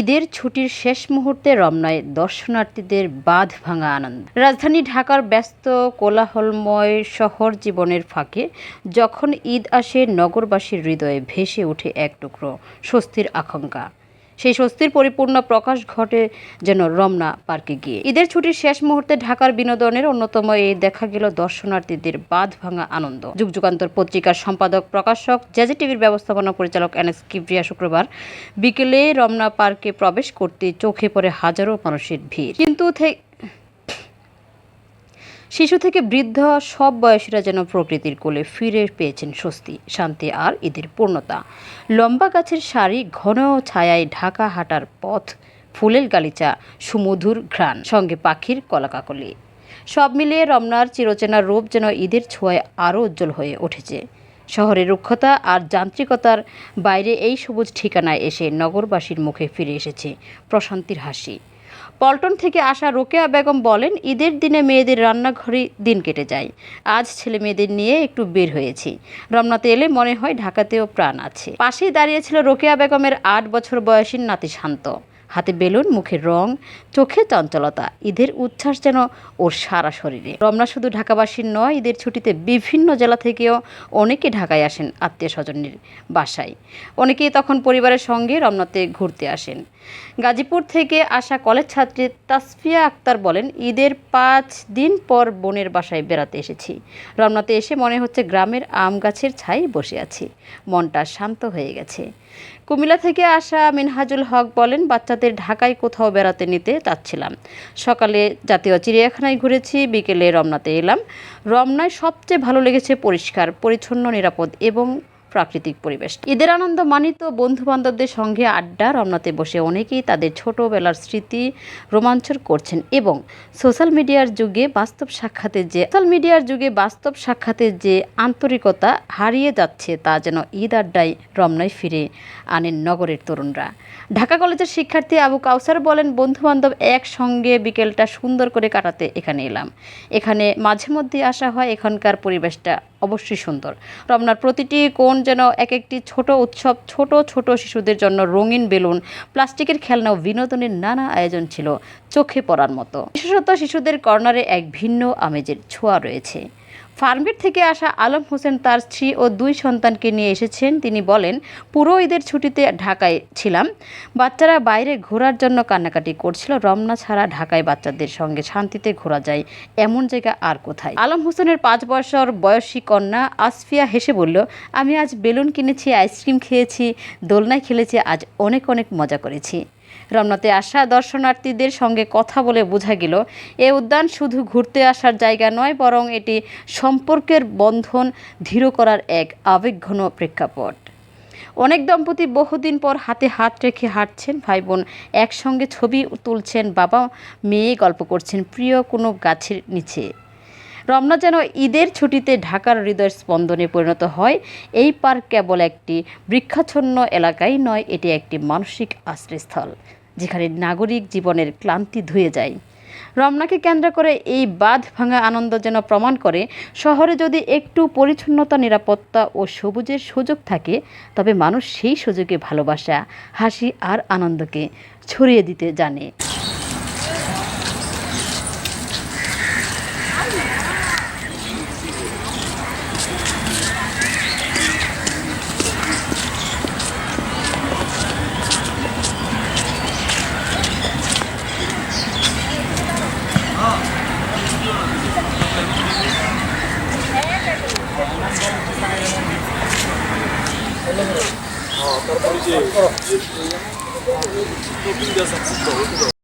ঈদের ছুটির শেষ মুহূর্তে রমনায় দর্শনার্থীদের বাঁধ ভাঙা আনন্দ। রাজধানী ঢাকার ব্যস্ত কোলাহলময় শহর জীবনের ফাঁকে যখন ঈদ আসে, নগরবাসীর হৃদয়ে ভেসে ওঠে এক টুকরো স্বস্তির আকাঙ্ক্ষা। সেই স্বস্তির পরিপূর্ণ প্রকাশ ঘটে যেন রমনা পার্কে গিয়ে। ঈদের ছুটির শেষ মুহূর্তে ঢাকার বিনোদনের অন্যতম এই দেখা গেল দর্শনার্থীদের বাঁধ ভাঙা আনন্দ। যুগ যুগান্তর পত্রিকার সম্পাদক, প্রকাশক জেজে টিভির ব্যবস্থাপনা পরিচালক এন এস কিবরিয়া শুক্রবার বিকেলে রমনা পার্কে প্রবেশ করতে চোখে পড়ে হাজারো মানুষের ভিড়। কিন্তু শিশু থেকে বৃদ্ধ, সব বয়সীরা যেন প্রকৃতির কোলে ফিরে পেয়েছেন স্বস্তি, শান্তি আর ঈদের পূর্ণতা। লম্বা গাছের সারি, ঘন ছায়ায় ঢাকা হাঁটার পথ, ফুলের গালিচা, সুমধুর ঘ্রাণ, সঙ্গে পাখির কলাকাকলি। সব মিলিয়ে রমনার চিরচেনা রূপ যেন ঈদের ছোঁয়ায় আরও উজ্জ্বল হয়ে উঠেছে। শহরের রুক্ষতা আর যান্ত্রিকতার বাইরে এই সবুজ ঠিকানায় এসে নগরবাসীর মুখে ফিরে এসেছে প্রশান্তির হাসি। পল্টন থেকে আসা রোকেয়া বেগম বলেন, ঈদের দিনে মেয়েদের রান্নাঘরে দিন কেটে যায়। আজ ছেলে মেয়েদের নিয়ে একটু বের হয়েছি। রমনাতে এলে মনে হয় ঢাকাতেও প্রাণ আছে। পাশেই দাঁড়িয়েছিল রোকেয়া বেগমের আট বছর বয়সী নাতি শান্ত। হাতে বেলুন, মুখের রং, চোখে চঞ্চলতা, ঈদের উচ্ছ্বাস যেন ওর সারা শরীরে। রমনা শুধু ঢাকাবাসীর নয়, ঈদের ছুটিতে বিভিন্ন জেলা থেকেও অনেকে ঢাকায় আসেন আত্মীয় স্বজনের বাসায়। অনেকেই তখন পরিবারের সঙ্গে রমনাতে ঘুরতে আসেন। গাজীপুর থেকে আসা কলেজ ছাত্রী তাসফিয়া আক্তার বলেন, ঈদের পাঁচ দিন পর বোনের বাসায় বেড়াতে এসেছি। রমনাতে এসে মনে হচ্ছে গ্রামের আম গাছের ছাই বসে আছি। মনটা শান্ত হয়ে গেছে। কুমিল্লা থেকে আসা মিনহাজুল হক বলেন, বাচ্চাদের ঢাকায় কোথাও বেড়াতে নিতে চাচ্ছিলাম। সকালে জাতীয় চিড়িয়াখানায় ঘুরেছি, বিকেলে রমনাতে এলাম। রমনায় সবচেয়ে ভালো লেগেছে পরিষ্কার, পরিচ্ছন্ন, নিরাপদ এবং প্রাকৃতিক পরিবেশ। ঈদের আনন্দ মানিত বন্ধু বান্ধবদের সঙ্গে আড্ডা, রমনাতে বসে অনেকেই তাদের ছোটবেলার স্মৃতি রোমাঞ্চর করছেন এবং সোশ্যাল মিডিয়ার যুগে বাস্তব সাক্ষাতে যে সোশ্যাল মিডিয়ার যুগে বাস্তব সাক্ষাতে যে আন্তরিকতা হারিয়ে যাচ্ছে তা যেন ঈদ আড্ডায় রমনায় ফিরে আনেন নগরের তরুণরা। ঢাকা কলেজের শিক্ষার্থী আবু কাউসার বলেন বন্ধু বান্ধব একসঙ্গে বিকেলটা সুন্দর করে কাটাতে এখানে এলাম। এখানে মাঝে মধ্যে আসা হয়, এখানকার পরিবেশটা অবশ্যই সুন্দর। রমনার প্রতিটি কোণ যেন এক একটি ছোট উৎসব, ছোট ছোট শিশুদের জন্য রঙিন বেলুন, প্লাস্টিকের খেলনা ও বিনোদনের নানা আয়োজন ছিল চোখে পড়ার মতো। বিশেষত শিশুদের কর্নারে এক ভিন্ন আমেজের ছোঁয়া রয়েছে। ফার্মগেট থেকে আসা আলম হোসেন তার স্ত্রী ও দুই সন্তানকে নিয়ে এসেছেন। তিনি বলেন, পুরো ঈদের ছুটিতে ঢাকায় ছিলাম। বাচ্চারা বাইরে ঘোরার জন্য কান্নাকাটি করছিল। রমনা ছাড়া ঢাকায় বাচ্চাদের সঙ্গে শান্তিতে ঘোরা যায় এমন জায়গা আর কোথায়? আলম হোসেনের পাঁচ বছর বয়সী কন্যা আসফিয়া হেসে বলল, আমি আজ বেলুন কিনেছি, আইসক্রিম খেয়েছি, দোলনায় খেলেছি, আজ অনেক অনেক মজা করেছি। রমনাতে আসা দর্শনার্থীদের সঙ্গে কথা বলে বোঝা গেল, এ উদ্যান শুধু ঘুরতে আসার জায়গা নয়, বরং এটি সম্পর্কের বন্ধন দৃঢ় করার এক আবেগঘন প্রেক্ষাপট। অনেক দম্পতি বহুদিন পর হাতে হাত রেখে হাঁটছেন ভাই বোন একসঙ্গে ছবি তুলছেন বাবা, মেয়ে গল্প করছেন, প্রিয় কোনো গাছের নিচে। রমনা যেন ঈদের ছুটিতে ঢাকার হৃদয় স্পন্দনে পরিণত হয়, এই পার্ক কেবল একটি বৃক্ষাচ্ছন্ন এলাকাই নয়, এটি একটি মানসিক আশ্রয়স্থল, যেখানে নাগরিক জীবনের ক্লান্তি ধুয়ে যায়। রমনাকে কেন্দ্র করে এই বাঁধ ভাঙা আনন্দ যেন প্রমাণ করে, শহরে যদি একটু পরিচ্ছন্নতা, নিরাপত্তা ও সবুজের সুযোগ থাকে, তবে মানুষ সেই সুযোগে ভালোবাসা, হাসি আর আনন্দকে ছড়িয়ে দিতে জানে। তারপরে যে